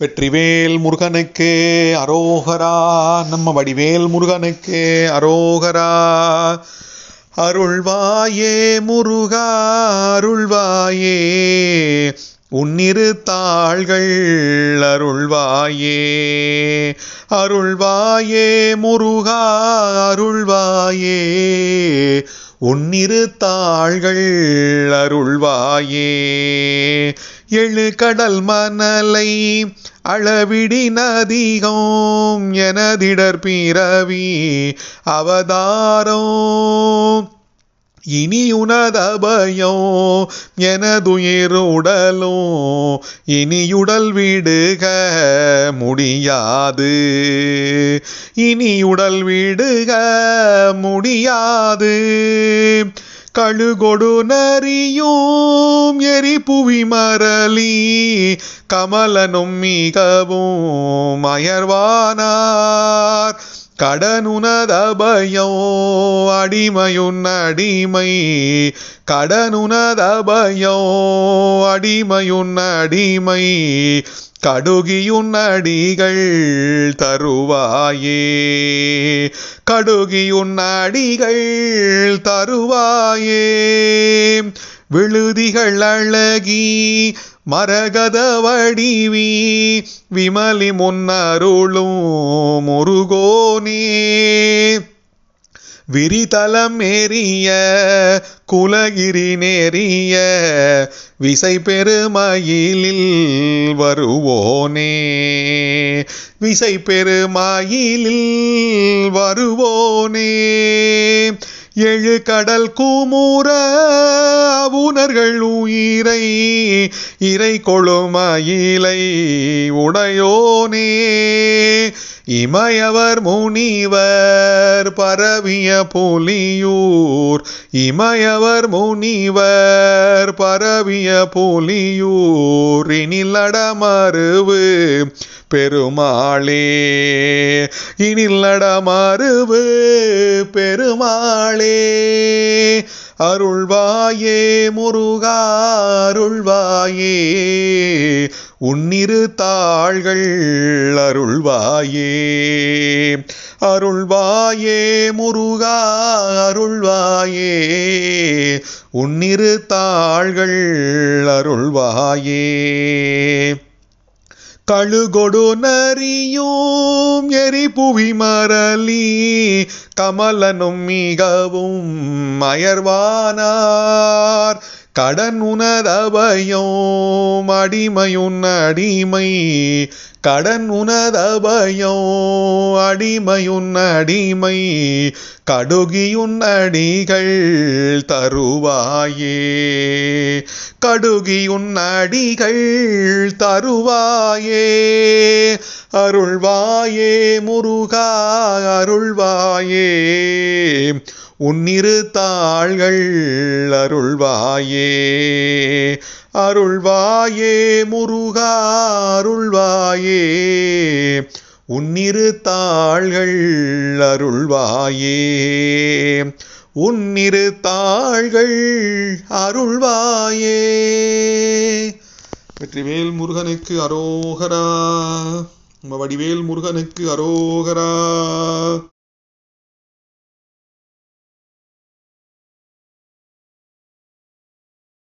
வெற்றிவேல் முருகனுக்கே அரோகரா நம்ம வடிவேல் முருகனுக்கே அரோகரா. அருள்வாயே முருகா அருள்வாயே. உன்னிரு தாள்கள் அருள்வாயே. அருள்வாயே முருகா அருள்வாயே. உன்னிரு தாள்கள் அருள்வாயே. எழு கடல் மணலை அளவிடி நதிகம் எனதிடர் பிறவி அவதாரம். இனி உனதபயோ எனதுயிருடலோ இனியுடல் விடுக முடியாது. இனியுடல் விடுக முடியாது. கழுகொடு நரியும் எரிபுவி மரளி கமலனும் மிகவும் அயர்வானார். கடனுனதபயோ அடிமையுன் அடிமை கடனுனதபயோ அடிமையுன் அடிமை கடுகியுன் அடிகள் தருவாயே. கடுகியுன் அடிகள் தருவாயே. விழுதிகள் அழகி மரகத வடிவி விமலி முன்னருளும் முருகோனே. விரிதலம் ஏறிய குலகிரி நேரிய விசை பெருமயிலில் வருவோனே. விசை பெருமயிலில் வருவோனே. எழு கடல் கூமூர அவுணர்கள் உயிரை இறை கொழுமயிலை உடையோனே. இமயவர் முனிவர் பரவிய புலியூர் இமயவர் முனிவர் பரவிய புலியூர் இனிலடமருவு பெருமாளே. இனில்லடமருவு பெருமாளே. அருள்வாயே முருகா அருள்வாயே. உன்னிரு தாள்கள் அருள்வாயே. அருள்வாயே முருகா அருள்வாயே. உன்னிரு தாள்கள் அருள்வாயே. கழுகொடு நரியும் எரிபுவி மரளி கமலனும் மிகவும் அயர்வானார். கடன் உனதபயம் அடிமையுன் அடிமை. கடன் உனதபயம் அடிமையுன் அடிமை. கடுகியுன் அடிகள் தருவாயே. கடுகியுன் அடிகள் தருவாயே. அருள்வாயே முருகா அருள்வாயே. உன்னிரு தாள்கள் அருள்வாயே. அருள்வாயே முருகா அருள்வாயே. உன்னிரு தாள்கள் அருள்வாயே. உன்னிரு தாள்கள் அருள்வாயே. வெற்றிவேல் முருகனுக்கு அரோகரா. நம்ம வடிவேல் முருகனுக்கு அரோகரா.